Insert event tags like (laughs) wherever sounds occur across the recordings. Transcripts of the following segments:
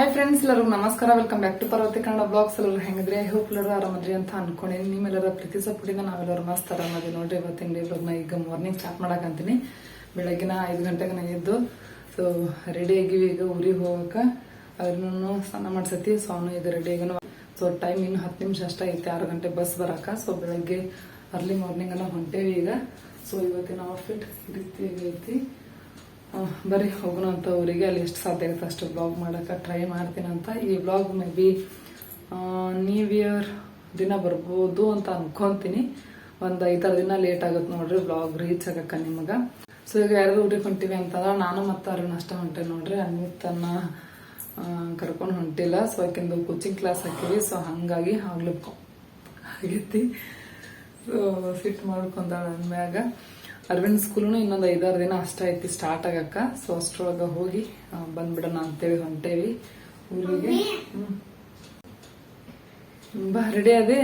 Hi friends ಎಲ್ಲರೂ ನಮಸ್ಕಾರ. Welcome back to Parvathi Kannada blogs ಎಲ್ಲರೂ ಹೆಂಗಿದ್ರೆ? ಹೋಪ್ ಎಲ್ಲರೂ ಆರಾಮದ್ರಿ ಅಂತ ಅನ್ಕೊಂಡೇನೆ. ನಿಮ್ಮೆಲ್ಲರ ಪ್ರೀತಿ ಸಪೋರ್ಟಿಂದ ನಾವೆಲ್ಲರೂ ಮಸ್ತ್ ಆರಾಮದಿ ನೋಡ್ರಿ. ಇವತ್ತಿನ ಡೇ ಬ್ಲಾಗ್ನ ಈಗ ಮಾರ್ನಿಂಗ್ ಸ್ಟಾರ್ಟ್ ಮಾಡಕಂತೀನಿ ಬೆಳಗಿನ ಐದು ಗಂಟೆಗೆ ನಾ ಎದ್ದು ಸೊ ರೆಡಿ ಆಗಿವಿ ಈಗ ಊರಿಗೆ ಹೋಗಕ. ಅವ್ರನ್ನೂ ಸ್ನಾನ ಮಾಡ್ಸತಿ. ಸೊ ಅವನು ಈಗ ರೆಡಿ ಆಗಿನ. ಸೊ ಟೈಮ್ ಇನ್ನು ಹತ್ತು ನಿಮಿಷ ಅಷ್ಟೇ ಐತೆ. ಆರು ಗಂಟೆ ಬಸ್ ಬರಕ. ಸೊ ಬೆಳಗ್ಗೆ ಅರ್ಲಿ ಮಾರ್ನಿಂಗ್ ಎಲ್ಲ ಹೊಂಟೇವಿ ಈಗ. ಸೊ ಇವತ್ತಿನ ಔಟ್ಫಿಟ್ ಈ ರೀತಿ ಐತಿ ಆ, ಬರ್ರಿ ಹೋಗೋಣ ಅಂತ ಅವರಿಗೆ ಅಲ್ಲಿ ಎಷ್ಟು ಸಾಧ್ಯ ಆಗುತ್ತೆ ಅಷ್ಟು ಬ್ಲಾಗ್ ಮಾಡೋಕ್ಕೆ ಟ್ರೈ ಮಾಡ್ತೀನಿ ಅಂತ. ಈ blog may be new year ದಿನ ಬರ್ಬೋದು ಅಂತ ಅನ್ಕೊತೀನಿ. ಒಂದು ಐದಾರು ದಿನ ಲೇಟ್ ಆಗುತ್ತೆ ನೋಡ್ರಿ ಬ್ಲಾಗ್ ರೀಚ್ ಆಗಕ್ಕೆ ನಿಮಗೆ. ಸೊ ಈಗ ಯಾರು ಊರಿಗೆ ಹೊಂಟಿವಿ ಅಂತಂದ್ರೆ ನಾನು ಮತ್ತು ಅರುಣ್ ಅಷ್ಟೇ ಹೊಂಟೆ ನೋಡ್ರಿ. ಅನ್ವಿತನ್ನ ಕರ್ಕೊಂಡು ಹೊಂಟಿಲ್ಲ. ಸೊ ಯಾಕೆಂದು ಕೋಚಿಂಗ್ ಕ್ಲಾಸ್ ಹಾಕಿವಿ. ಸೊ ಹಂಗಾಗಿ ಆಗ್ಲಿಕ್ಕೆ ಆಗೈತಿ. ಸೊ ಸಿಟ್ ಮಾಡ್ಕೊಂಡಾಳ ಅಂದ್ಮ್ಯಾಗ. ಅರವಿಂದ್ ಸ್ಕೂಲ್ನು ಇನ್ನೊಂದು ಐದಾರು ದಿನ ಅಷ್ಟ ಐತಿ ಸ್ಟಾರ್ಟ್ ಆಗಕ್ಕ. ಸೊ ಅಷ್ಟ್ರೊಳಗ ಹೋಗಿ ಬಂದ್ಬಿಡೋಣ ಅಂತೇಳಿ ಹೊಂಟೇವಿ ಊರಿಗೆ. ಬಾ ರೆಡಿ ಅದೇ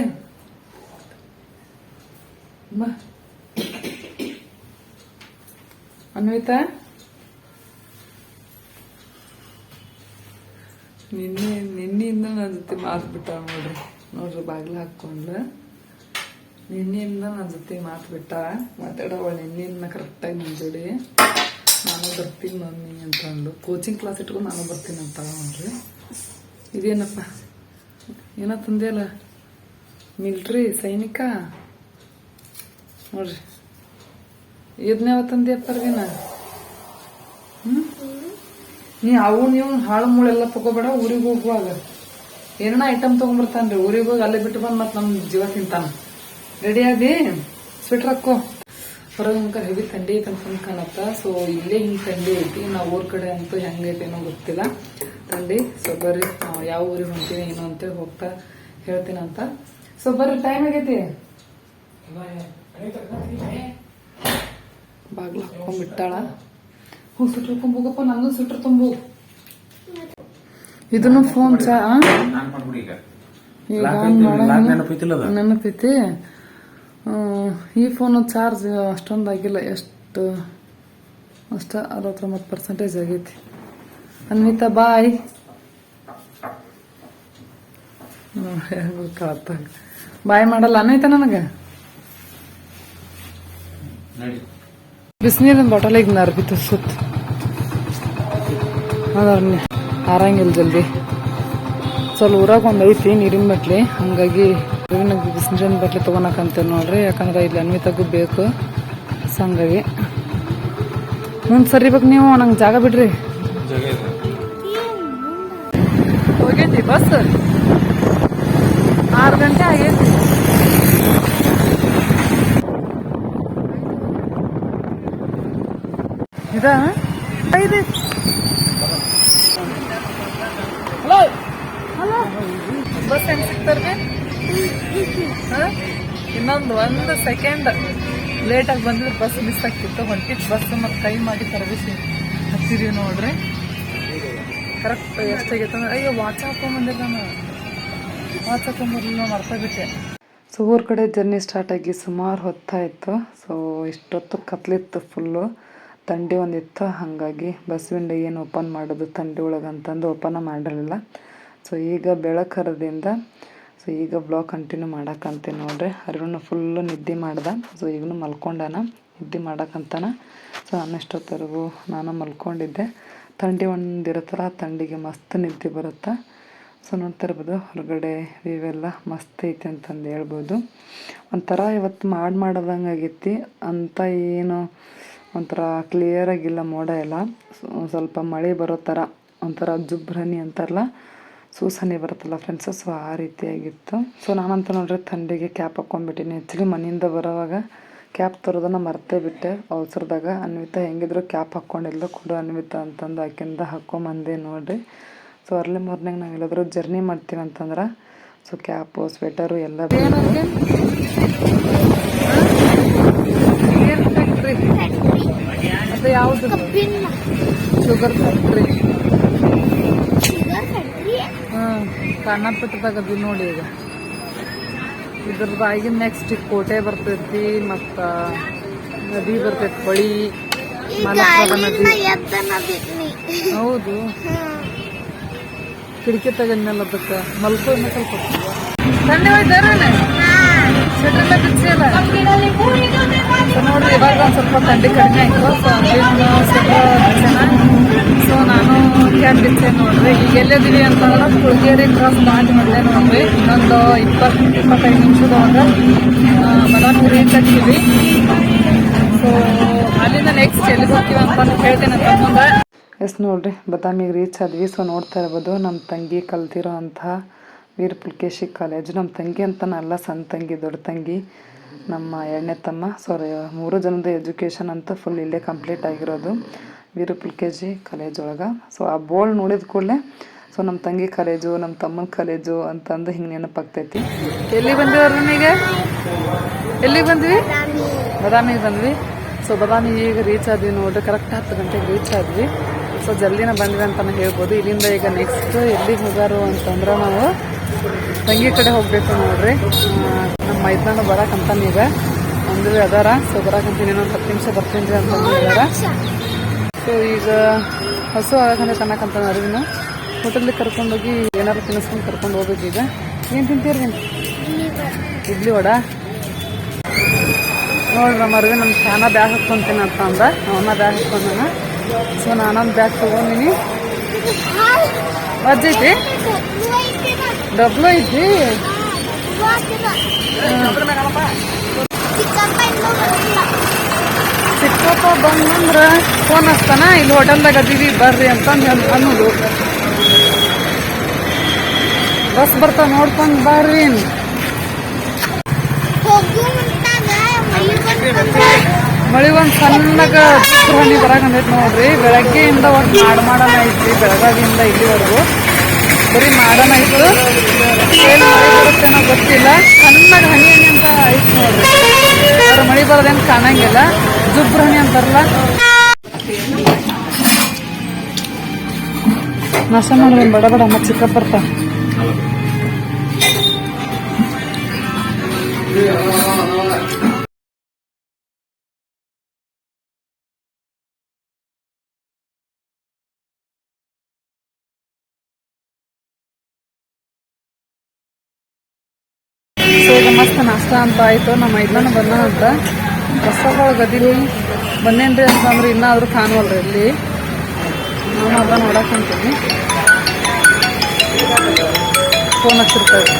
ಬಾ. ಅನ್ವಿತಾ? ನಿನ್ನೆ ನಿನ್ನೆಯಿಂದ ನನ್ನ ಜೊತೆ ಮಾತು ಬಿಟ್ಟ ನೋಡ್ರಿ. ನೋಡ್ರಿ, ಬಾಗಿಲು ಹಾಕೊಂಡು ನಿನ್ನೆಯಿಂದ ನನ್ನ ಜೊತೆ ಮಾತು ಬಿಟ್ಟ. ಮಾತಾಡೋವ ನಿನ್ನೆಯಿಂದ ಕರೆಕ್ಟಾಗಿ ನನ್ನ ಜೋಡಿ. ನಾನು ಬರ್ತೀನಿ ಮಮ್ಮಿ ಅಂತ ಅಂದು ಕೋಚಿಂಗ್ ಕ್ಲಾಸ್ ಇಟ್ಕೊಂಡು ನಾನು ಬರ್ತೀನಿ ಅಂತ ನೋಡ್ರಿ ಇದೇನಪ್ಪ? ಏನೋ ತಂದೆಯಲ್ಲ ಮಿಲ್ಟ್ರಿ ಸೈನಿಕ? ನೋಡ್ರಿ. ಇದನ್ನ ತಂದೆ ತಂದೆಯಪ್ಪರ್ಗೇನ ಹ್ಮ್? ನೀ ಅವು ನೀವು ಹಾಳು ಮೂಳೆಲ್ಲ ತಗೋಬೇಡ, ಊರಿಗೆ ಹೋಗುವಾಗ. ಏನೋ ಐಟಮ್ ತಗೊಂಡ್ಬರ್ತಾನ್ರಿ ಊರಿಗೆ ಹೋಗಿ ಅಲ್ಲೇ ಬಿಟ್ಟು ಬಂದು ಮತ್ತೆ ನಮ್ಮ ಜೀವ ತಿಂತಾನ. ರೆಡಿ ಆದಿ? ಸ್ವೆಟರ್ ಹಾಕೋ. ಹೊರಗೆ ಮುಖ ಹೆವಿ ಥಂಡಿ ಐತೆ ಫೋನ್ ಕಾಣತ್ತ. ಸೊ ಇಲ್ಲೇ ಹಿಂಗೆ ಥಂಡಿ ಐತಿ. ನಾವು ಊರ ಕಡೆ ಅಂತೂ ಹೆಂಗೈತೆ ಏನೋ ಗೊತ್ತಿಲ್ಲ. ಥಂಡಿ. ಸೊ ಬರ್ರಿ. ಯಾವ ಊರಿಗೆ ಹೊಂತೀವಿ ಏನು ಅಂತ ಹೋಗ್ತಾ ಹೇಳ್ತೀನಿ ಅಂತ. ಸೊ ಬರ್ರಿ ಟೈಮ್ ಆಗೈತಿ? ಬಾಗ್ಲು ಹಾಕೊಂಡ್ಬಿಟ್ಟಾಳ ಹ್ಞೂ ಸ್ವೆಟರ್ ತುಂಬೋಗಪ್ಪ ನಂದು ಸ್ವೆಟರ್ ತುಂಬು. ಇದನ್ನು ಫೋನ್ ಚಾ ಈಗ. ನೆನಪೈತಿ. ಈ ಫೋನು ಚಾರ್ಜ್ ಅಷ್ಟೊಂದು ಆಗಿಲ್ಲ ಎಷ್ಟು ಅಷ್ಟ ಅರವತ್ತೊಂಬತ್ತು ಪರ್ಸೆಂಟೇಜ್ ಆಗೈತಿ. ಅನ್ವಿತಾ ಬಾಯ್ ಬಾಯ್ ಮಾಡಲ್ಲ ಅನ್ವಿತಾ ನನಗೆ? ಬಿಸಿನೀರಿನ ಬಾಟಲ್ ಈಗ ನರ್ಬಿತ್ತು ಸುತ್ತ ಅದನ್ನ ಆರಂಗಿಲ್ಲ ಜಲ್ದಿ. ಸ್ವಲ್ಪ ಊರಾಗ ಒಂದು ಐತಿ ನೀರಿನ ಬಟ್ಲಿ. ಹಂಗಾಗಿ ಬಿಸಿನೀರಿನ ಬಟ್ಲಿ ತೊಗೊಳಕಂತೇವೆ ನೋಡ್ರಿ. ಯಾಕಂದ್ರೆ ಇಲ್ಲಿ ಅನ್ವಿತಾಗೂ ಬೇಕು ಸಂಗಾಗಿ ಸರಿ ಸರಿಬೇಕು ನೀವು, ನಂಗೆ ಜಾಗ ಬಿಡ್ರಿ. ಇದೆ ಹೋಗೈತಿ, ಬಸ್? ಆರು ಗಂಟೆ ಆಗೈತಿ. ಇದ? ಐದು ಹಲೋ? ಹಲೋ? ಬಸ್ ಹೆಂಗ್ ಸಿಗ್ತಾರ್ರಿ? ಇನ್ನೊಂದು ಒಂದು ಸೆಕೆಂಡ್ ಲೇಟಾಗಿ ಬಂದ್ರೆ ಬಂದಿದ್ರೆ ಬಸ್ ಮಿಸ್ ಆಗ್ತಿತ್ತು. ಹೊಂಟಿತ್ತು ಬಸ್ ಮತ್ತು ಕೈ ಮಾಡಿ ಸರ್ವಿಸ್ ಹತ್ತಿದೀವಿ ನೋಡ್ರಿ. ಕರೆಕ್ಟ್ ಎಷ್ಟಾಗೈತೆ ಅಯ್ಯೋ ವಾಚ್ ಹಾಕೊಂಬಂದಿಲ್ಲ ನಾನು. ವಾಚ್ ಹಾಕೊಂಬರ್ಲಿಲ್ಲ ನಾವು ಬಿಟ್ಟೆ ಸೊ ಊರ ಕಡೆ ಜರ್ನಿ ಸ್ಟಾರ್ಟ್ ಆಗಿ ಸುಮಾರು ಹೊತ್ತಾಯಿತು. ಸೊ ಇಷ್ಟೊತ್ತು ಕತ್ಲಿತ್ತು ಫುಲ್ಲು ತಂಡಿ ಒಂದಿತ್ತು ಹಾಗಾಗಿ ಬಸ್ ವಿಂಡೋ ಏನು ಓಪನ್ ಮಾಡೋದು ತಂಡಿ ಒಳಗೆ ಅಂತಂದು ಓಪನ್ ಮಾಡಿರಲಿಲ್ಲ ಸೊ ಈಗ ಬೆಳಕರದಿಂದ ಸೊ ಈಗ ಬ್ಲಾಗ್ ಕಂಟಿನ್ಯೂ ಮಾಡೋಕ್ಕಂತೆ ನೋಡ್ರಿ. ಅರಿವನ್ನು ಫುಲ್ಲು ನಿದ್ದೆ ಮಾಡ್ದೆ. ಸೊ ಈಗಲೂ ಮಲ್ಕೊಂಡಾನ. ನಿದ್ದೆ ಮಾಡಕ್ಕಂತಾನ ಸೊ ನಾನು ನಾನು ಮಲ್ಕೊಂಡಿದ್ದೆ. ಥಂಡಿ ಒಂದು ಇರುತ್ತಲ್ಲ ಥಂಡಿಗೆ ಮಸ್ತ್ ನಿದ್ದೆ ಬರುತ್ತೆ? ಸೊ ನೋಡ್ತಾ ಇರ್ಬೋದು. ಹೊರಗಡೆ ಇವೆಲ್ಲ ಮಸ್ತ್ ಐತಿ ಅಂತಂದು ಹೇಳ್ಬೋದು. ಒಂಥರ ಇವತ್ತು ಮಾಡಿ ಮಾಡೋದಂಗೆ ಆಗೈತಿ. ಅಂತ ಏನು ಒಂಥರ ಕ್ಲಿಯರಾಗಿಲ್ಲ ಮೋಡ ಎಲ್ಲ. ಸ್ವಲ್ಪ ಮಳೆ ಬರೋ ಥರ ಒಂಥರ ಜುಬ್ರನಿ ಅಂತಾರಲ್ಲ? ಸೂಸನೆ ಬರುತ್ತಲ್ಲ ಫ್ರೆಂಡ್ಸು ಸೊ ಆ ರೀತಿಯಾಗಿತ್ತು. ಸೊ ನಾನಂತ ನೋಡ್ರಿ ಥಂಡಿಗೆ ಕ್ಯಾಪ್ ಹಾಕ್ಕೊಂಡ್ಬಿಟ್ಟಿನಿ. ಆ್ಯಕ್ಚುಲಿ ಮನೆಯಿಂದ ಬರೋವಾಗ ಕ್ಯಾಪ್ ತರೋದನ್ನು ಮರ್ತೇ ಬಿಟ್ಟೆ. ಅವಸರದಾಗ ಅನ್ವಿತ ಹೆಂಗಿದ್ರು ಕ್ಯಾಪ್ ಹಾಕ್ಕೊಂಡಿಲ್ಲ ಕೊಡು ಅನ್ವಿತ ಅಂತಂದು ಆಕಿಂದ ಹಾಕ್ಕೊಂಬಂದೆ ನೋಡ್ರಿ. ಸೊ ಅರ್ಲಿ ಮಾರ್ನಿಂಗ್ ನಾವು ಎಲ್ಲಾದರೂ ಜರ್ನಿ ಮಾಡ್ತೀವಿ ಅಂತಂದ್ರೆ ಸೊ ಕ್ಯಾಪು ಸ್ವೆಟರು ಎಲ್ಲ ಯಾವುದು? ಶುಗರ್ ಫ್ಯಾಕ್ಟ್ರಿ ಹಾಂ ಕರ್ನಾಟಕದಾಗ ನೋಡಿ ಈಗ. ಇದ್ರದ್ದು ಆಗಿನ ನೆಕ್ಸ್ಟ್ ಕೋಟೆ ಬರ್ತೈತಿ ಮತ್ತು ನದಿ ಬರ್ತೈತಿ ಬಳಿ ಮಲಪ್ರಭಾ ನದಿ. ಹೌದು. ಕಿಟಕಿ ತೆಗದ್ಮೇಲೆ ಅದಕ್ಕೆ ಮಲ್ಕೋ ಇನ್ನ ಸ್ವಲ್ಪ ಥಂಡಿ ಹೋಯ್ತಾರೇನೆ ಸ್ವೆಟ್ರೆಲ್ಲ ಬಿಚ್ಚಿಲ್ಲ ನೋಡ್ರಿ ಇವಾಗ ಒಂದು ಸ್ವಲ್ಪ ಥಂಡಿ ಕಡಿಮೆ ಆಯ್ತು. ಸೊ ಸ್ವೆಟ್ರ್ ಸೊ ನಾನು ಕ್ಯಾಬ್ ಬಿಚ್ಚೆ ನೋಡ್ರಿ. ಈಗ ಎಲ್ಲಿದ್ದೀವಿ ಅಂತಂದ್ರೆ ಕುಳಗೇರಿ ಕ್ರಾಸ್ ದಾಟಿ ಮೊದಲೇ ನೋಡ್ರಿ. ಇನ್ನೊಂದು ಇಪ್ಪತ್ತು ಇಪ್ಪತ್ತೈದು ನಿಮಿಷದೊಳಗೆ ಮದಾಮಿ ರೀಚ್ ಆಗ್ತೀವಿ ಸೊ ಅಲ್ಲಿಂದ ನೆಕ್ಸ್ಟ್ ಎಲ್ಲಿಗೆ ಹೋಗ್ತೀವಿ ಅಂತ ಹೇಳ್ತೇನೆ ತಮ್ಮಂದ ಎಸ್ ನೋಡ್ರಿ. ಬದಾಮಿಗೆ ರೀಚ್ ಆದ್ವಿ. ಸೊ ನೋಡ್ತಾ ಇರ್ಬೋದು. ನಮ್ಮ ತಂಗಿ ಕಲ್ತಿರೋ ಅಂತ ವೀರ ಪುಲ್ಕೇಶಿ ಕಾಲೇಜ್ ನಮ್ಮ ತಂಗಿ ಅಂತನಲ್ಲ ಸಣ್ಣ ತಂಗಿ, ದೊಡ್ಡ ತಂಗಿ. ನಮ್ಮ ಎರಡನೇ ತಮ್ಮ. ಸೊ ಮೂರು ಜನದ ಎಜುಕೇಷನ್ ಅಂತ ಫುಲ್ ಇಲ್ಲೇ ಕಂಪ್ಲೀಟ್ ಆಗಿರೋದು. ವೀರ ಜಿ ಕಾಲೇಜ್ ಒಳಗೆ ಸೊ ಆ ಬೋರ್ಡ್ ನೋಡಿದ ಕೂಡಲೇ ಸೊ ನಮ್ಮ ತಂಗಿ ಕಾಲೇಜು ನಮ್ಮ ತಮ್ಮನ ಕಾಲೇಜು ಅಂತಂದು ಹಿಂಗೆ ನೆನಪಾಗ್ತೈತಿ ಎಲ್ಲಿ ಬಂದಿವ್ರಿ ಈಗ ಎಲ್ಲಿಗೆ ಬಂದ್ವಿ? ಬದಾಮಿಗೆ ಬಂದ್ವಿ. ಸೊ ಬದಾಮಿ ಈಗ ರೀಚ್ ಆದ್ವಿ ನೋಡ್ರಿ ಕರೆಕ್ಟ್ ಹತ್ತು ಗಂಟೆಗೆ ರೀಚ್ ಆದ್ವಿ. ಸೊ ಜಲ್ದಿನ ಬಂದ್ವಿ ಅಂತಾನೆ ಹೇಳ್ಬೋದು. ಇಲ್ಲಿಂದ ಈಗ ನೆಕ್ಸ್ಟ್ ಎಲ್ಲಿಗೆ ಹೋಗಾರು ಅಂತಂದ್ರೆ ನಾವು ತಂಗಿ ಕಡೆ ಹೋಗ್ಬೇಕು ನೋಡ್ರಿ. ನಮ್ಮ ಮೈದಾನ ಬರಕಂತಾನೀಗ ಒಂದು ಅದಾರ ಸೊ ಬರಾಕಂತೀನಿ ಇನ್ನೊಂದು ಹತ್ತು ನಿಮಿಷ ಬರ್ತೀನಿ ಅಂತ ಹೇಳಿದಾರ ಸೊ ಈಗ ಹಸು ಆಗಂದ್ರೆ ತನ್ನಕಂತ ಅರಿವಿನ ಹೋಟೆಲ್ಗೆ ಕರ್ಕೊಂಡೋಗಿ ಏನಾದ್ರು ತಿನ್ನಿಸ್ಕೊಂಡು ಕರ್ಕೊಂಡು ಹೋಗ್ಬೇಕು ಈಗ ಏನು ತಿಂತೀರಿ ಇಡ್ಲಿ ವಡ? ನೋಡ್ರಿ ನಮ್ಮ ಅರ್ವಿ ನಮ್ಮ ಚಾನ ಬ್ಯಾಗ್ ಹಾಕ್ಕೊಂತೀನಿ ಅಂತ ಅಂದ. ಅವನ್ನ ಬ್ಯಾಗ್ ಹಾಕ್ಕೊಂಡಾನ. ಸೊ ನಾನೊಂದು ಬ್ಯಾಗ್ ತೊಗೊಂಡಿನಿ. ವಜ್ಜ ಐತಿ? ಡಬ್ಲು ಐತಿ? ಚಿಕ್ಕಪ್ಪ ಬಂದಂದ್ರ ಫೋನ್ ಹಚ್ತಾನ? ಇಲ್ಲಿ ಹೋಟೆಲ್ದಾಗ ಅದೀವಿ, ಬರ್ರಿ ಅಂತಂದು ಅನ್ನೋದು. ಬಸ್ ಬರ್ತಾ ನೋಡ್ಕೊಂಡು ಬರ್ರಿ ಮಳಿ ಒಂದ್ ಸಣ್ಣಗ ಹಣ್ಣಿ ಬರಾಕಂದೈತಿ ನೋಡ್ರಿ. ಬೆಳಗ್ಗೆಯಿಂದ ಒಂದು ಮಾಡ ಮಾಡನ ಐತಿ ಬೆಳಗಾವಿಯಿಂದ ಇಲ್ಲಿವರೆಗೂ. ಬರೀ ಮಾಡನ ಐತು ಏನು ಮಳೆ ಬರುತ್ತೇನೋ ಗೊತ್ತಿಲ್ಲ. ಸಣ್ಣಗ ಹನಿ ಹನಿ ಅಂತ ಐತಿ ನೋಡ್ರಿ. ಅವ್ರ ಮಳಿ ಬರೋದೇನು ಕಾಣಂಗಿಲ್ಲ. ಹನಿ ಅಂತಾರಲ್ಲ ನಾಶ ಮಾಡೋದು ಬಡ ಬಡ ಮತ್ತೆ ಚಿಕ್ಕ ಬರ್ತಾ ಮಸ್ತ್ ನಾಷ್ಟ ಅಂತ ಆಯ್ತು. ನಮ್ಮ ಮೈದಾನ ಬಂದನಂತ ಹೊಸಗಳ ಗದಿಲಿ ಬಂದೇನ್ರಿ ಅಂತಂದ್ರೆ ಇನ್ನಾದ್ರೂ ಕಾಣುವಲ್ರಿ ಇಲ್ಲಿ. ನಾನು ಅದ ನೋಡಕ್ ಅಂತೀನಿ ಫೋನ್ ಹಚ್ಚಿರ್ತೇವೆ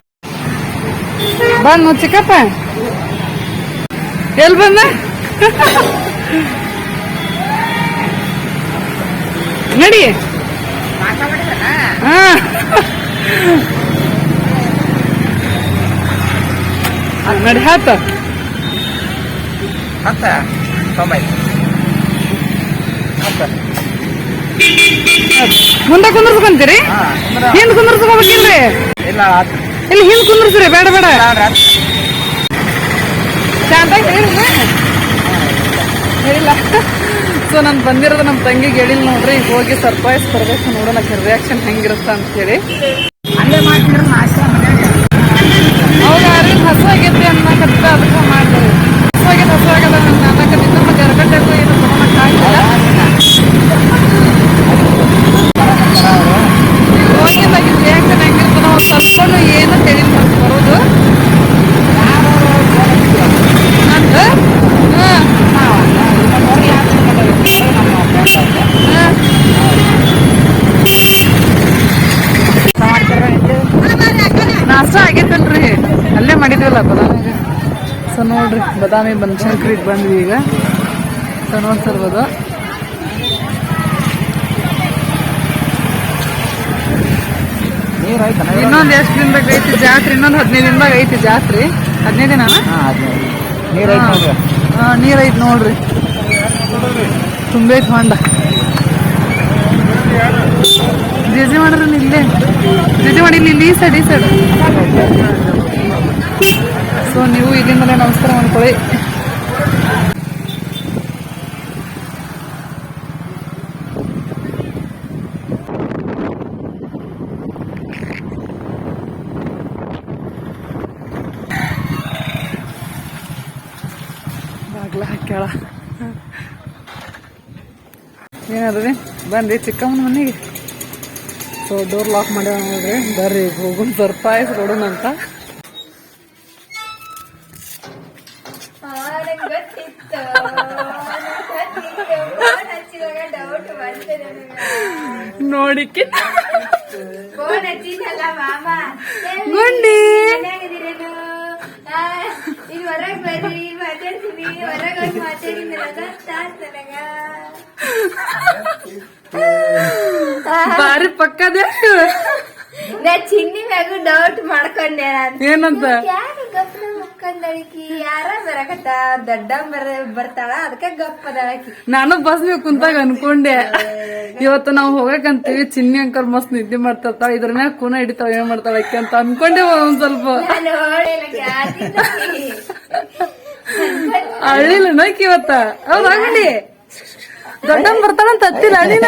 ಬಂದು ಚಿಕ್ಕಪ್ಪ? ಎಲ್ಲಿ ಬಂದ? ನಡಿ. ಹಾ. ನಡಿ, ಹಾತ. ಸಮಯ ಹತ್ತ ಮುಂದೆ ಕುಂದ್ರಸ್ಕೊಂತೀರಿ? ಹಿಂದ್ ಕುಂದ್ರಸ್ಕೋಬೇಕಿಲ್ರಿ? ಇಲ್ಲ ಇಲ್ಲಿ ಹಿಂದ್ ಕುಂದ್ರಸ್ರಿ ಬೇಡ ಬೇಡ. ಶಾಂತ ಹೇಳಿಲ್ಲ. ಸೊ ನಾನು ಬಂದಿರೋದು ನಮ್ಮ ತಂಗಿಗೆ ಹೇಳಿಲ್ಲ ನೋಡ್ರಿ. ಈಗ ಹೋಗಿ ಸರ್ಪ್ರೈಸ್ ಕೊಡ್ಬೇಕು ನೋಡೋಣ ರಿಯಾಕ್ಷನ್ ಹೆಂಗಿರುತ್ತ ಅಂತ ಹೇಳಿ ಅಲ್ಲೇ ಮಾಡ್ತಿದ್ರು ಹಸು ಆಗೈತಿ ಅನ್ನಕತ್ತ ಅದಕ್ಕೆ ಮಾಡಿದ್ರಿ ಹಸು ಆಗೈತೆ ಹಸು ಆಗಲ್ಲ ಅನ್ನಕತ್ತಿದ್ದ ಮತ್ತೆ ಎರಗಡ್ಡೆಗೂ ಏನು ತಗೊಳಕ್ ಆಗಿಲ್ಲ ಹೋಗಿದ್ದಾಗಿ ರಿಯಾಕ್ಷನ್ ಹೆಂಗಿರ್ತದೆ ನಾವು ಸ್ವಲ್ಪನೂ ಏನು ತಿಳಿಲ್ ಮತ್ತೆ ಬರೋದು ನಂದು ಹಾಂ ನಾಷ್ಟ ಆಗೈತಲ್ರಿ ಅಲ್ಲೇ ಮಾಡಿದ್ವಲ್ಲ ಬದಾಮಿಗೆ ಸೊ ನೋಡ್ರಿ ಬದಾಮಿ ಬನಶಂಕರಿಗೆ ಬಂದ್ವಿ ಈಗ. ಸೊ ನೋಡ್ತಿರ್ಬೋದು ನೀರು ಆಯ್ತಾ ಇನ್ನೊಂದು ಎಷ್ಟು ದಿನದಾಗ ಐತಿ ಜಾತ್ರೆ? ಇನ್ನೊಂದು ಹದಿನೈದು ದಿನದಾಗ ಐತಿ ಜಾತ್ರೆ. ಹದಿನೈದು ದಿನ ನೀರು ಐತೆ ನೋಡ್ರಿ. ತುಂಬೈತಿ ಹೊಂಡ ಜಿಜಿ ಮಾಡ್ರಿ ಇಲ್ಲೇ. ಜಿಜಿ ಮಾಡಿ ಇಲ್ಲಿ ಇಲ್ಲಿ ಈ ಸೈಡ್ ಈ ಸೈಡ್ ಸೊ ನೀವು ಇಲ್ಲಿಂದಲೇ ನಮಸ್ಕಾರ ಮಾಡ್ಕೊಳ್ಳಿ. ಹಾಕ್ಯಾಳ. ಏನದ್ರಿ ಬಂದು ಚಿಕ್ಕಮ್ಮನ ಮನೆಗೆ? ಸೊ ಡೋರ್ ಲಾಕ್ ಮಾಡ್ಯಾವ ನೋಡ್ರಿ. ಬರ್ರಿ ಹೋಗುನ್ ಸರ್ಪ್ರೈಸ್ ಕೊಡೋಣ ಅಂತ ಗೊತ್ತಾತ್ ಗುಂಡಿ. ಬಾರಿ ಪಕ್ಕದ ನಾ ಚಿನ್ನಿ ಮ್ಯಾಗು ಡೌಟ್ ಮಾಡ್ಕೊಂಡೆ ನಾನು. ಏನಂತ? ಮುಕ್ಕಂದಳಕಿ ಯಾರ ಬರಕತ್ತ? ದೊಡ್ಡ ಬರ ಬರ್ತಾಳ? ಅದಕ್ಕ ಗಪ್ಪ ದಳಕಿ ನಾನು ಬಸ್ ಮೇಲೆ ಕುಂತಾಗ ಅನ್ಕೊಂಡೆ. ಇವತ್ತು ನಾವು ಹೋಗಕಂತೀವಿ ಚಿನ್ನಿ ಅಂಕಲ್ ಮಸ್ತ್ ನಿದ್ದೆ ಮಾಡ್ತಾರ ಇದ್ರ ಮ್ಯಾಗ ಕೂನ ಹಿಡಿತಾವ ಏನ್ ಮಾಡ್ತಾಳ ಅಕ್ಕಿ ಅಂತ ಅನ್ಕೊಂಡೆ ಒಂದ್ ಸ್ವಲ್ಪ. ಅಳ್ಳಿಲ್ಲ (laughs) ನಾಕಿ ಇವತ್ತ. ಹೌದಾ ಗುಂಡಿ ದೊಡ್ಡಮ್ಮ ಬರ್ತಾಳಂತ ಹತ್ತಿಲ್ಲ ಅಳ್ಳಿನ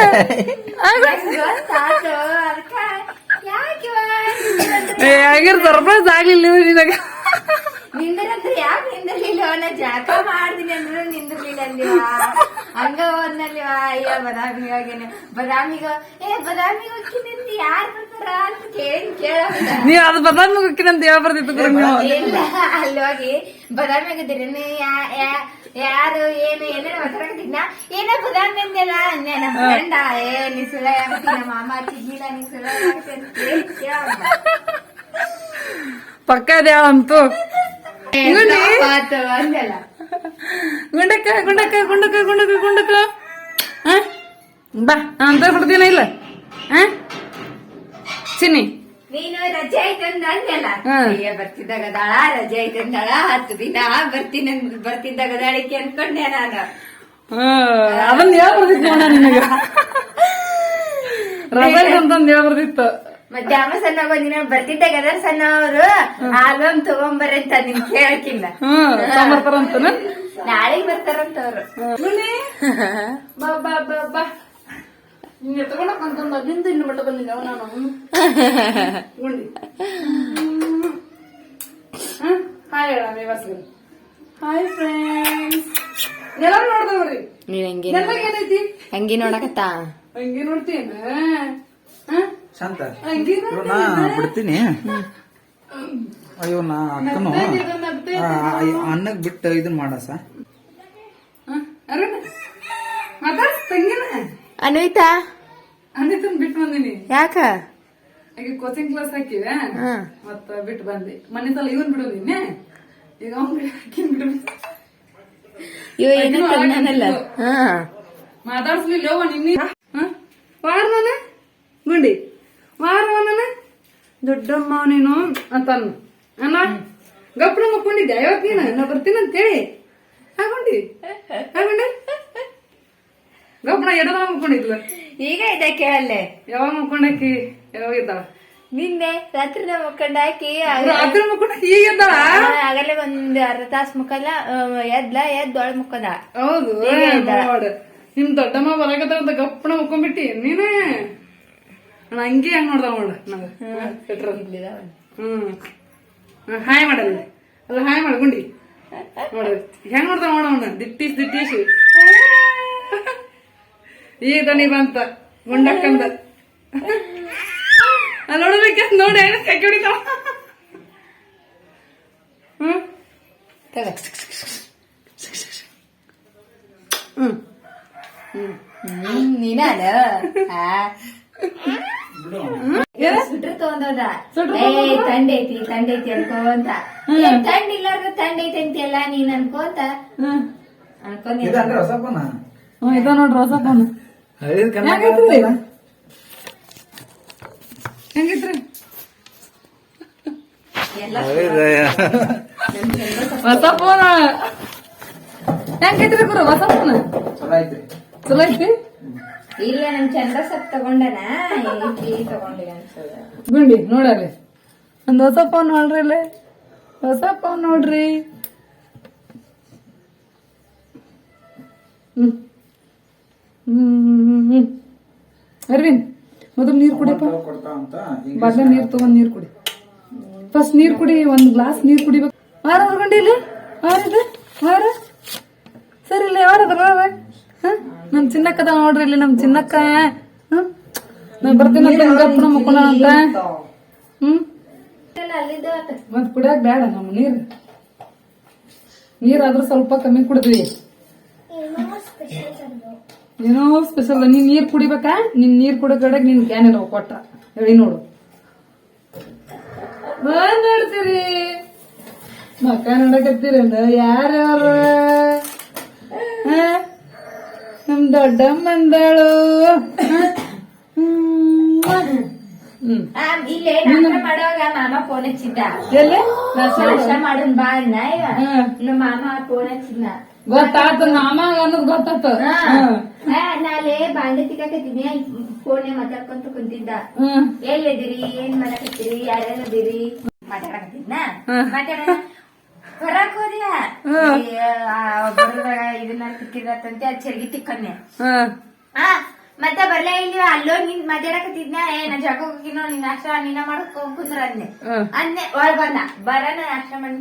ಆಗಿರ್ ಸರ್ಪ್ರೈಸ್ ಆಗ್ಲಿಲ್ಲ ನಿನಗ ನಿಂದ್ರಂದ್ರೆ ಯಾಕೆ ನಿಂದಿರ್ಲಿಲ್ಲ ನಾ ಜಾಕ ಮಾಡ್ತೀನಿ ಅಂದ್ರು ನಿಂದಿರ್ಲಿಲ್ಲ ಅಲ್ಲಿವ ಹಂಗ ಹೋದ್ನಲ್ಲಿವ ಅಯ್ಯ ಬದಾಮಿ ಹೋಗೇನೆ ಬದಾಮಿಗ ಏ ಬದಾಮಿಗ ಹೋಗ್ತೀನಿ ಯಾರು ಬರ್ತಾರ ಅಂತ ಕೇಳಿ ಕೇಳ ನೀವ್ ಅದು ಬದಾಮಿ ಹೋಗಿನ ಅಂತ ಹೇಳ ಬರ್ತಿತ್ತು ಗುರು ನೀವು ಇಲ್ಲ ಅಲ್ಲಿ ಹೋಗಿ ಬದಾಮಿ ಆಗಿದ್ದೀರಿ ಯಾರು ಏನು ಏನೇನು ಮಾತಾಡಕತ್ತಿದ್ನ ಏನ ಬದಾಮಿ ಅಂದೆಲ್ಲ ಅಂದೆ ನಮ್ಮ ಫ್ರೆಂಡ ಏ ನೀ ಸುಳ್ಳ ಯಾಕತ್ತಿ ನಮ್ಮ ಮಾಮ ಹಚ್ಚಿದ್ನಿಲ್ಲ ನೀ ಸುಳ್ಳ ಯಾಕತ್ತಿ ಅಂತ ಕೇಳಿ ಕೇಳಮ್ಮ ಪಕ್ಕ ಅದ್ಯಾವ ಅಂತೂ ಗುಂಡಿ ಆತು ಅಂದೆಲ್ಲ ಗುಂಡಕ್ಕ ಗುಂಡಕ್ಕ ಗುಂಡಕ್ಕ ಗುಂಡಕ್ಕ ಗುಂಡಕ್ಕ? ಬಾ ಅಂತ ಬಿಡ್ತೀನ ಇಲ್ಲ? ಚಿನ್ನಿ. ನೀನು ರಜೆ. ಅಯ್ಯ ಬರ್ತಿದ್ದಾಗ ದಳ ರಜೆ ಐತಂದಾಳ ಹತ್ತು ದಿನ ಬರ್ತೀನಿ ಬರ್ತಿದ್ದಾಗ ದಾಳಿಕೆ ಅನ್ಕೊಂಡೆ ನಾನು. ಅದನ್ನ ಯಾವ ಬರ್ದಿತ್ತು ನಿನಗ. (laughs) ರಜೆ ಅಂತಂದ್ ಯಾವ ಬರ್ದಿತ್ತು ಮತ್ತೆ ಅಮ್ಮ ಸಣ್ಣ ಬಂದಿನ ಬರ್ತಿದ್ದೆ ಗದರ್ ಸಣ್ಣ ಅವರು ಆಲ್ಬಮ್ ಅಂತ ನಿನ್ ಕೇಳಕ್ಕಿಲ್ಲ. ಹ್ಮ್ ತಗೊಂಬರ್ತಾರಂತನ? ನಾಳೆಗ್ ಬರ್ತಾರಂತ ಅವ್ರು (laughs) ಬಾ ಬಾ ಬಾ ಬಾ. ಅಂತಂದ ಅಲ್ಲಿಂದ ಇಲ್ಲಿ ಮಟ್ಟ ಬಂದಿದ್ದೆ ಅವ ನಾನು. ಗುಂಡಿ ಹಾಯ್ ಹೇಳ ಮೇವಾಸ್ಗಲ್ ಹಾಯ್ ಫ್ರೆಂಡ್ಸ್ ಎಲ್ಲರೂ ನೋಡ್ದವ್ರಿ. ನೀವ್ ಹಂಗೆ ನೆನಪಾಗ ಏನೈತಿ ಹಂಗೆ ನೋಡಕತ್ತ? ಹಂಗೆ ನೋಡ್ತೀನ ಶಾಂತ. ಹಂಗೆ ಇವ್ರು ನಾ ಬಿಡ್ತೀನಿ. ಅಯ್ಯೋ ನಾ ಅಕ್ಕನು. ಅನ್ನಕ್ ಬಿಟ್ಟು ಇದನ್ ಮಾಡಸ ಮಾತಾಡ್ಸ್ ತಂಗಿನ. ಅನ್ವಿತಾ? ಅಂದಿತ್ತನ್ ಬಿಟ್ಟು ಬಂದಿನಿ. ಯಾಕ? ಈಗ ಕೋಚಿಂಗ್ ಕ್ಲಾಸ್ ಹಾಕಿವೆ. ಮತ್ತ ಬಿಟ್ಟು ಬಂದೆ. ಮನೆ ಸಲ ಇವನ್ ಬಿಡು ನೀನೆ ಈಗ ಅವ್ನ್ ಬಿಡು ಆಕಿನ್ ಬಿಡು. ಇವ ಏನೋ ತಿನ್ನಲ್ಲ. ಹಾ. ಮಾತಾಡ್ಸ್ಲಿಲ್ಲ ನಿನ್ನೆ. ವಾರ ಮನ ಗುಂಡಿ. ವಾರ ಮನ ದೊಡ್ಡಮ್ಮ ನೀನು ಅಂತ ಅಣ್ಣ ಗಪ್ಪನ ಮಕ್ಕೊಂಡಿದ್ದೆ ಯಾವತ್ ನೀನ? ನಾ ಬರ್ತೀನಿ ಅಂತೇಳಿ ಹಾಕೊಂಡಿ ಹಾಕೊಂಡ ಗಪ್ಪನ ಎಡದ ಮಕ್ಕೊಂಡಿದ್ಲ. ಈಗ ಇದೆ ಕೇಳಲ್ಲೇ? ಯಾವಾಗ ಮಕ್ಕೊಂಡಾಕಿ? ಯಾವಾಗ ಇದ್ದಾಳ ನಿನ್ನೆ ರಾತ್ರಿ ಮುಕ್ಕಂಡ ಹಾಕಿ ರಾತ್ರಿ ಮಕ್ಕೊಂಡ ಈಗ ಆಗಲೇ ಒಂದ್ ಅರ್ಧ ತಾಸ್ ಮುಕ್ಕಲ್ಲ ಎದ್ಲ ಎದ್ದ ಒಳ ಮುಕ್ಕದ ಹೌದು ನಿಮ್ ದೊಡ್ಡಮ್ಮ ಬರಕತ್ತ ಗಪ್ಪನ ಮುಕ್ಕೊಂಡ್ಬಿಟ್ಟಿ. ನಾನು? ಹಂಗೆ ಹಂಗ್ ನೋಡ್ದ ನೋಡ ನಂಗ ಪೆಟ್ರೋಲ್ ಹ್ಮ್ ಹ, ಹಾಯ್ ಮಾಡಲ್ಲ ಅಲ್ಲ ಹಾಯ್ ಮಾಡ ಗುಂಡಿ ನೋಡ ಹೆಂಗ್ ನೋಡ್ದ ನೋಡ ಅವನ ದಿಟ್ಟೀಸ್ ದಿಟ್ಟೀಸ್ ಈಗ ದನಿ ಬಂತ ಗುಂಡಕ್ಕಂದ ಅಲ್ಲಿ ನೋಡ್ಬೇಕ ನೋಡಿ ಏನು ಕೈ ಹೊಡಿತಾವ ಹ್ಮ್ ಹ್ಮ್ ನೀನಾನ ತಂಡೈತಿ ಏ ತಂಡ ಐತಿ ತಂಡ ಐತಿ ಅನ್ಕೋಂತ ತಂಡ ಇಲ್ಲಾರ್ದ ತಂಡ ಐತಿ ಅಂತೆಲ್ಲ ನೀನ್. ಅನ್ಕೋತ ಇದ ನೋಡ್ರಿ ಹೊಸ ಫೋನ್ ಹಳೇದ್ ಕನ್ನಡ ಹೆಂಗೈತ್ರಿ? ಹೆಂಗಿತ್ರಿ ಹೊಸ ಫೋನ್ ಹೆಂಗೈತ್ರಿ ಗುರು ಹೊಸ ಫೋನ್ ಚಲೋ ಐತ್ರಿ. ಚಲೋ ಐತಿ ಇಲ್ಲ ನಮ್ ಚಂದ್ರ ಸಪ್ ತಗೊಂಡನ? ತಗೊಂಡಿಲ್ಲ ಅನ್ಸದ. ಗುಂಡಿ ನೋಡ್ರಿ ಒಂದ್ ಹೊಸ ಫೋನ್ ನೋಡ್ರಿ ಅಲ್ಲೇ ಹೊಸ ಫೋನ್ ನೋಡ್ರಿ. ಹ್ಮ್. ಹ್ಮ್ ಹ್ಮ್ ಅರವಿಂದ್ ಮೊದಲು ನೀರ್ ಕುಡಿಯಪ್ಪ. ಬದ್ಲ ನೀರು ತಗೊಂಡ್ ನೀರ್ ಕುಡಿ. ಫಸ್ಟ್ ನೀರ್ ಕುಡಿ ಒಂದ್ ಗ್ಲಾಸ್ ನೀರ್ ಕುಡಿಬೇಕು. ವಾರ ಇಲ್ಲಿ? ಹಾರ ಇದೆ? ವಾರ ಸರಿ ಇಲ್ಲ ಹ ನಮ್ ಚಿನ್ನಕ್ಕ ಅದಾವ ನೋಡ್ರಿ, ಇಲ್ಲಿ ನಮ್ ಚಿನ್ನಕ್ಕ? ನಾ ಬರ್ತೀನಿ ಗಪ್ಪನ ಮುಕ್ಕೋಣ ಅಂತ. ಹ್ಮ್? ಮತ್ ಕುಡಿಯಕ್ ಬೇಡ ನಮ್ ನೀರ್. ನೀರಾದ್ರೂ ಸ್ವಲ್ಪ ಕಮ್ಮಿ ಕುಡಿದ್ವಿ. ಏನೋ ಸ್ಪೆಷಲ್ ನೀನ್ ನೀರ್ ಕುಡಿಬೇಕಾ? ನಿನ್ ನೀರ್ ಕುಡಿಯೋ ಕಡೆಗ್ ನಿನ್ ಕ್ಯಾನ್ ಇರೋ ಕೊಟ್ಟ ಹೇಳಿ ನೋಡು. ನೋಡ್ತೀರಿ ಮಕ್ಕ ನೋಡಕತ್ತೀರ ಯಾರ್ಯಾರ ನಮ್ ದೊಡ್ಡಮ್ಮಂದಳು. ಹ್ಮ್. ಆ, ಇಲ್ಲೇ ನಾಷ್ಟ ಮಾಡುವಾಗ ಮಾಮ ಫೋನ್ ಹಚ್ಚಿದ್ದ. ಎಲ್ಲಿ? ನಾಷ್ಟ ಮಾಡೋನ್ ಬಾ ಅನ್ನ ಹ್ಮ್. ನಮ್ಮ ಮಾಮ ಫೋನ್ ಹಚ್ಚಿದ್ನ. ಗೊತ್ತಾತ ಮಾಮ ಅನ್ನೋದು ಗೊತ್ತಾತು. ಹ್ಮ್. ನಾಳೆ ಬಾಂಡೆ ತಿಕ್ಕಾಕತ್ತೀನಿ ಫೋನ್ ಮಾತಾಡ್ಕೊಂತ ಕುಂತಿದ್ದ. ಹ್ಮ್. ಎಲ್ಲಿದ್ದೀರಿ? ಏನ್ ಮಾಡಕತ್ತೀರಿ? ಯಾರ್ಯಾರು ಅದೀರಿ? ಮಾತಾಡಕತ್ತಿದ್ನ? ಹ್ಮ್. ಇದನ್ನ ಅದ್ ಚರ್ಗಿ ತಿಕ್ಕನ್ನೆ ಮತ್ತೆ ಬರ್ಲೇ ಇಲ್ಲಿ ಅಲ್ಲೋ ನಿನ್ ಮಾತಾಡಕತ್ತಿದ್ನ ಏ ನಾ ಜಾಗ ಹೋಗಿನೋ ನಿನ್ ನಾಷ್ಟ ನಿನ್ನ ಮಾಡಕ್ ಕುಂದ್ರ ಅಂದೆ. ಅಂದೆ ಒಳಗ್ ಬಂದ. ಬರನ ನಾಷ್ಟ ಮಾಡಿ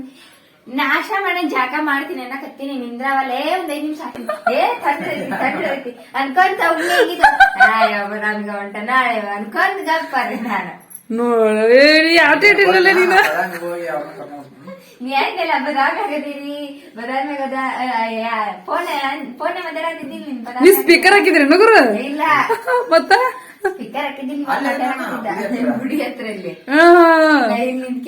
ನಾಶ ಮಾಡಿ ಜಾಗ ಮಾಡ್ತೀನಿ ಅನ್ನಕತ್ತೀನಿ ನಿಂದ್ರಾವಲ್ಲೇ ಒಂದ್ ಐದ್ ನಿಮಿಷ ಏ ತಂದ್ರೈತಿ ತಂದ್ರೆ ಅನ್ಕೊಂತ ಅಯ್ಯೋ ನನ್ಗ ಹೊಂಟ ನಾಳೆ ಅನ್ಕೊಂಡ್ ಗಪ್ಪ ನಾನು. ನೋಡಿ ಆಟ ಇಟ್ಟಿರಲ್ಲ ನೀನು? ನೀ ಹೇಳ್ತಿಲ್ಲ ಬದಾಗದಿರಿ ಬದಾದ್ಮ್ಯಾಗದ ಫೋನ್ ಫೋನ್ ಮಾತಾಡಕತ್ತಿದ್ದಿಲ್ಲ ನಿನ್ ನೀ ಬದಾದ್ಮ್ಯಾಗ. ಸ್ಪೀಕರ್ ಹಾಕಿದ್ರಿ ನಗುರು? ಇಲ್ಲ. (laughs) ಮತ್ತ? ಸ್ಪೀಕರ್ ಗುಡಿ ಹತ್ರ ಇಲ್ಲಿ. ನಿನ್ (laughs)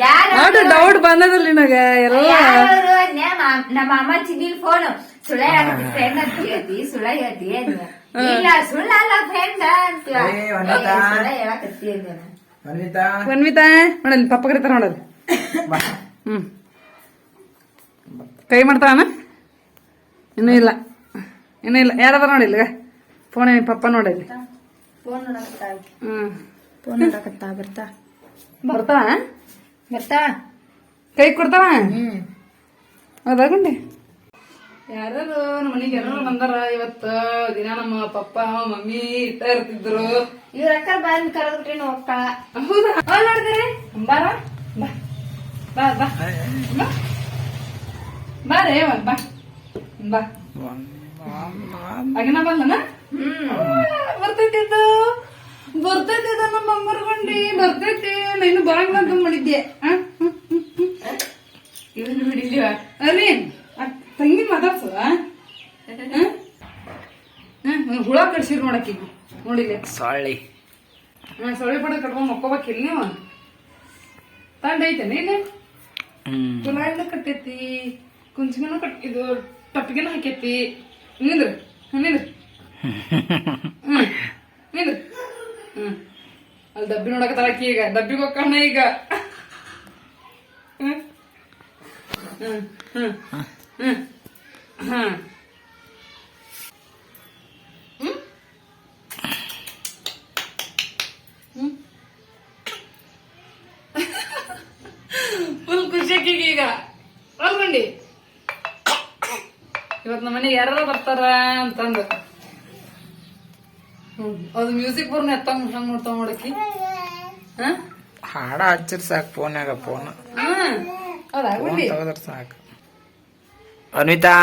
ಯಾರು ಡೌಟ್ ಬಂದದಲ್ಲಿ ನಿನಗ ಎಲ್ಲ. ನಮ್ಮ ಅಮ್ಮ ಚಿನ್ನಿಲ್ ಫೋನ್ ಸುಳ್ಳ ಫ್ರೆಂಡ್ ಅಂತ ಹೇಳ್ತಿ ಸುಳ್ಳ ಹೇಳ್ತಿ. ಇಲ್ಲ ಸುಳ್ಳ ಅಲ್ಲ ಫ್ರೆಂಡ್ ಅಂತ. ಏ, ವನಿತಾ. ಸುಳ್ಳ ಹೇಳಕತ್ತಿ ಅಂದೆ ವನ್ವಿತಾ ನೋಡಲ್ಲಿ ಪಪ್ಪ ಕರಿತಾರ ನೋಡಲ್ಲಿ. ಹ್ಮ್. ಕೈ ಮಾಡ್ತಾನ ಇನ್ನೂ ಇಲ್ಲ. ಇನ್ನೂ ಇಲ್ಲ. ಯಾರದಾರ ನೋಡಿಲ್ಲ ಫೋನ್ ಪಪ್ಪ ನೋಡಲ್ಲಿ? ಫೋನ್ ನೋಡಕತ್ತಾ? ಹ್ಮ್. ಫೋನ್ ನೋಡಕತ್ತಾ? ಬರ್ತಾ? ಬರ್ತಾವ ಬರ್ತಾ? ಕೈ ಕೊಡ್ತಾವ ಹ್ಮ್. ಹೌದಾ ಗುಂಡಿ? ಯಾರು ನಮ್ಮ ಮನೆಗೆ ಎಲ್ಲರೂ ಬಂದಾರ ಇವತ್ತ ದಿನ ನಮ್ಮ ಪಪ್ಪ ಮಮ್ಮಿ ಇಟ್ಟ ಇರ್ತಿದ್ರು. ಇವ್ರ ಅಕ್ಕ ಬಂದ್ ಕರೆದ್ಬಿಟ್ರೆ ಹೋಗ್ತಾ ಹೌದಾ? ಅಲ್ಲ ನೋಡಿದ್ರಿ ಬಾರ ಬಾ ಬಾ ಬಾ ಬಾ. ಬಾ. ರೇ ಬಾ. ಬಾ. ಬಾ ಅಗಿನ ಬಂದನ? ಬರ್ತೈತಿದ್ದು ಬರ್ತೈತಿದ್ದ ನಮ್ಮ ಅಮ್ಮರ್ಗೊಂಡಿ ಬರ್ತೈತಿ. ನೀನು ಬರಂಗಿಲ್ಲ ಅಂತ ಮಾಡಿದ್ದೆ ಹ್ಮ್ ಹ್ಮ್, ಹ್ಮ್, ಹ್ಮ್. ಇವ್ರು ನೋಡಿಲ್ವ ಅರಿ ತಂಗಿ ಮಾತಾಡ್ಸದ? ಹುಳ ಕಡ್ಸಿರ್ ನೋಡಕ್ಕಿ. ನೋಡಿಲ್ಲ ಸೊಳ್ಳೆ. ಹಾ ಸೊಳ್ಳೆ ಪಡ ಕಟ್ಕೊಂಡ್ ಮಕ್ಕೋಬೇಕಿಲ್ಲ ನೀವು ತಂಡ ಐತೇನೆ ಇಲ್ಲಿ? ಕುಲ ಎಲ್ಲ ಕಟ್ಟೈತಿ. ಕುಂಚಿಗೆನೂ ಕಟ್ ಇದು ಟಪ್ಪಿಗೆನೂ ಹಾಕೈತಿ. ನಿಂದ್ರ. ನಿಂದ್ರ. (laughs) ಹ್ಮ್. ನಿಂದ್ರ. ಹ್ಮ್. ಅಲ್ಲಿ ಡಬ್ಬಿ ನೋಡಕತ್ತಾಳಕಿ ಈಗ. ಡಬ್ಬಿಗೆ ಹೋಗ್ಕಣ್ಣ ಈಗ. ಹ್ಮ್ ಹ್ಮ್ ಹ್ಮ್ ಫುಲ್ ಖುಷಿ ಆಕಿಗೆ ಈಗ. ಅಲ್ಕೊಂಡಿ? ಇವತ್ ನಮ್ಮ ಮನೆಗೆ ಯಾರು ಬರ್ತಾರ ಅಂತಂದು. ಅದು ಮ್ಯೂಸಿಕ್ ಬರ್ನ ಎತ್ತಂಗ್ ಹಂಗ್ ನೋಡ್ತಾವ ನೋಡಕಿ ಹಾ? ಹಾಡ ಹಚ್ಚಿರ್ ಸಾಕು ಫೋನ್ಯಾಗ ಫೋನ್ ಹೌದಾ ಸಾಕು. ಅನ್ವಿತಾ.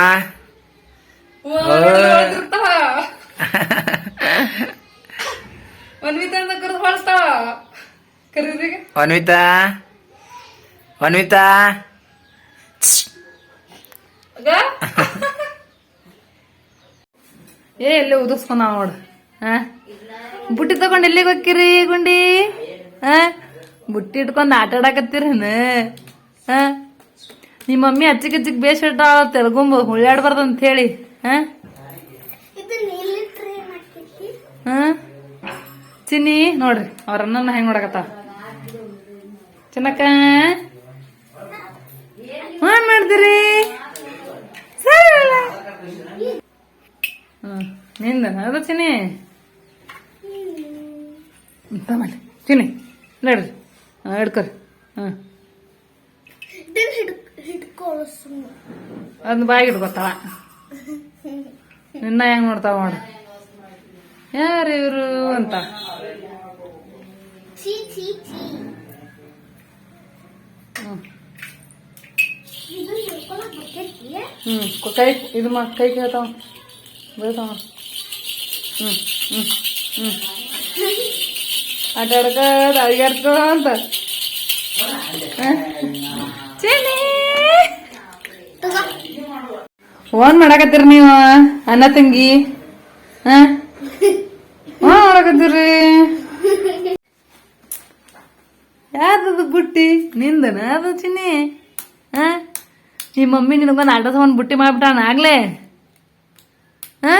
ವನ್ವಿತಾ ಅಂತ ಕರೆದು ಹೊಳ್ಸ್ತಾವ ಕರೀದ್ರಿಗೆ ಅನ್ವಿತಾ ಅನ್ವಿತಾ? ಏ ಎಲ್ಲೇ ಉದಿಸ್ಕೊಂಡ ನೋಡು. ಹಾ ಬುಟ್ಟಿ ತಗೊಂಡು ಎಲ್ಲಿಗೆ ಹೋಗ್ತೀರಿ ಗುಂಡಿ? ಹಾ ಬುಟ್ಟಿ ಇಟ್ಕೊಂಡು ಆಟ ಆಡಕತ್ತೀರೇನು ಹಾ ನಿಮ್ಮ ಮಮ್ಮಿ ಅಚ್ಚಿಗೆ ಅಚ್ಚಿಗೆ ಬೇಸ್ ತೆಲಗುಂಬ ಹುಳ್ಯಾಡ್ಬಾರ್ದು ಅಂತ ಹೇಳಿ ಹಾ ಹಾ? ಚಿನ್ನಿ ನೋಡ್ರಿ ಅವ್ರ ಹೆಂಗ್ ನೋಡಕತ್ತ? ಚಿನ್ನಕ್ಕ? ಹಾ ಮಾಡ್ದಿರಿ? ಹ್ಮ್ನಿಂದ ಅದು ಚಿನ್ನಿ? ತಮ್ಮಲ್ಲಿ ಚಿನ್ನಿ ನಡ್ರಿ. ಹಾಂ. ಹಿಡ್ಕೊರಿ ಹಾಂ ಅದನ್ನ ಬಾಯಿಗೆ ಇಟ್ಕೊತಾವ ನಿನ್ನ ಹೆಂಗ್ ನೋಡ್ತಾವ ನೋಡು. ಯಾರು ಇವರು ಅಂತ. ಹ್ಮ್. ಹ್ಮ್ ಕೈ ಇದು ಮಾ ಕೈ ಕೇಳ್ತಾವ. ಬೀಳ್ತಾವ ಹ್ಮ್ ಹ್ಮ್ ಹ್ಮ್. ಆಟ ಆಡ್ಕೋತ ಅಡಿಗಾಡ್ಕೊಂತ ಚಿನ್ನಿ ಫೋನ್ ಮಾಡಾಕತ್ತೀರಿ ನೀವು ಅನ್ನ ತಂಗಿ? ಹಾ? ಮಾಡಾಕತ್ತೀರಿ? ಯಾರ್ದದು ಬುಟ್ಟಿ? ನಿಂದನ ಅದು ಚಿನ್ನಿ? ಹಾ? ನಿಮ್ಮ ಮಮ್ಮಿ ನಿನಗೊಂದು ಆಟ ತಗೊಂಡು ಬುಟ್ಟಿ ಮಾಡ್ಬಿಟ್ಟ ಆಗ್ಲೇ? ಹಾ?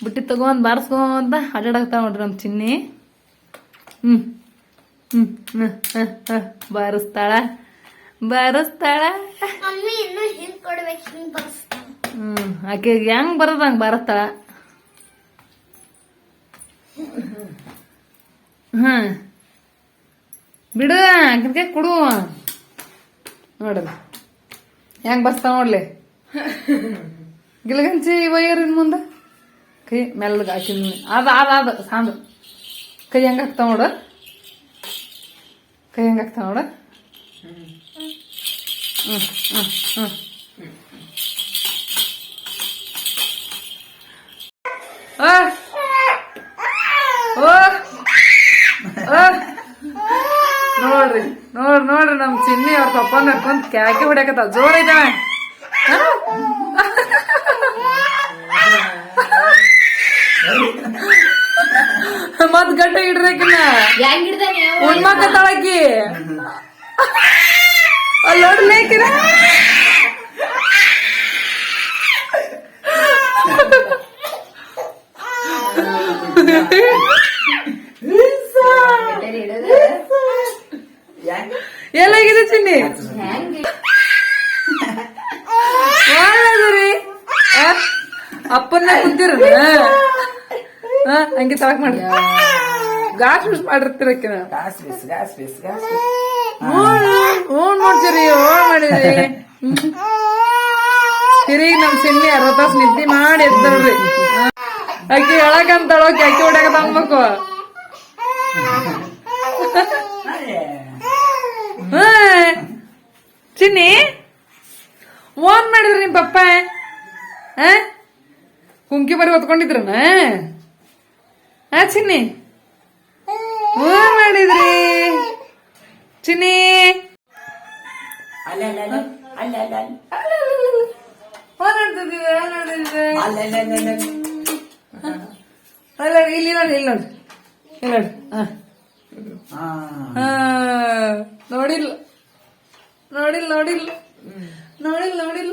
ಬುಟ್ಟಿ ತಗೊಂಡ್ ಬಾರಿಸ್ಕೊಂತ ಆಟಾಡಕ್ತಾವ ನೋಡ್ರಿ ನಮ್ಮ ಚಿನ್ನಿ. ಹ್ಮ್. ಹ್ಮ್. ಹ್ಮ್. ಹ್ಮ್. ಹ್ಮ್. ಬಾರಿಸ್ತಾಳ. ಬಾರಿಸ್ತಾಳ ಮಮ್ಮಿ ಇನ್ನು ಹಿಂಗ್ ಕೊಡ್ಬೇಕು ಹಿಂಗ್ ಬರ್ಸ್ತಾಳ ಹ್ಮ್ ಆಕೆ ಹೆಂಗ್ ಬರೋದು ಹಂಗ್ ಬಾರಿಸ್ತಾಳ ಹ್ಮ್. ಬಿಡು ಆಕಿನ್ಕೆ ಕೊಡು. ನೋಡ್ರಿ ಹೆಂಗ್ ಬರ್ಸ್ತಾವ ನೋಡ್ಲಿ. ಗಿಲಗಂಚಿ ಒಯ್ಯರಿನ ಮುಂದೆ. ಕೈ ಮೆಲ್ಲಗ ಹಾಕಿದ ಅದ ಅದ ಅದ ಸಾಂದು. ಕೈ ಹೆಂಗ್ ಹಾಕ್ತಾವ ನೋಡು. ಕೈ ಹೆಂಗ್ ಹಾಕ್ತಾವ ನೋಡು. ನೋಡ್ರಿ ನೋಡ್ ನೋಡ್ರಿ ನಮ್ ಚಿನ್ನಿ ಅವ್ರ ಪಪ್ಪನ ಕುಂತ್ ಕ್ಯಾಕಿ ಹೊಡ್ಯಾಕತ್ತ ಜೋರ್ ಐತವ ಮತ್ ಗಡ್ಡ ಇಡ್ರಕಿನ ಹೆಂಗ್ ಹಿಡ್ದಾನೆ ಉಣ್ಮಾಕತ್ತಾಳಕಿ. ಅಲ್ಲಿ ನೋಡ್ಲೇಕಿನ ಎಲ್ಲಾಗಿದೆ ಚಿನ್ನಿ ಹೆಂಗ್ ಒಳ್ಳೇದ್ರಿ ಅಪ್ಪನ್ನ ಕುಂತಿರ ಹಂಗೆ ತಳಕ್ ಮಾಡಿ ಗಾಸ್ miss ಮಾಡಿರ್ತೀರಕ್ಕಿನ Gauss base Gauss base Gauss own ಮಾಡ್ತೀರಿ ಓನ್ ಮಾಡಿದ್ರಿ. ತಿರುಗಿ ನಮ್ ಸಿನ್ನಿ ಅರ್ಧ ನಿದ್ದಿ ಮಾಡಿ ಎದ್ದಳ್ರಿ ಅಕ್ಕಿ ಹೇಳಕಂತಾಳ ಅಕ್ಕಿ ಹೊಡ್ಯಾಕ ತಗೊಬೇಕು ಚಿನ್ನಿ, ಓನ್ ಮಾಡಿದ್ರಿ ನಿಮ್ ಪಪ್ಪ? ಕುಂಕಿ ಬರಿ ಹೊತ್ಕೊಂಡಿದ್ರನ? ಚಿನ್ನಿ, ಓನ್ ಮಾಡಿದ್ರಿ? ಚಿನ್ನಿ ಅಲ್ಲ ಅಲ್ಲ ಅಲ್ಲ ಅಲ್ಲ ಅಲ್ಲ ಅಲ್ಲ ಓನ್ ಮಾಡ್ತಿದ್ದೀವಿ ಓನ್ ಮಾಡ್ತಿದ್ದೀವಿ ಅಲ್ಲ ಅಲ್ಲ ಅಲ್ಲ ಅಲ್ಲ ಇಲ್ಲಿ ನೋಡಿ ಇಲ್ಲಿ ನೋಡಿ ಇಲ್ಲಿ ನೋಡಿ ಹಾ ಹಾ ಹಾ, ನೋಡಿಲ್ಲ ನೋಡಿಲ್ಲ ನೋಡಿಲ್ಲ ನೋಡಿಲ್ಲ ನೋಡಿಲ್ಲ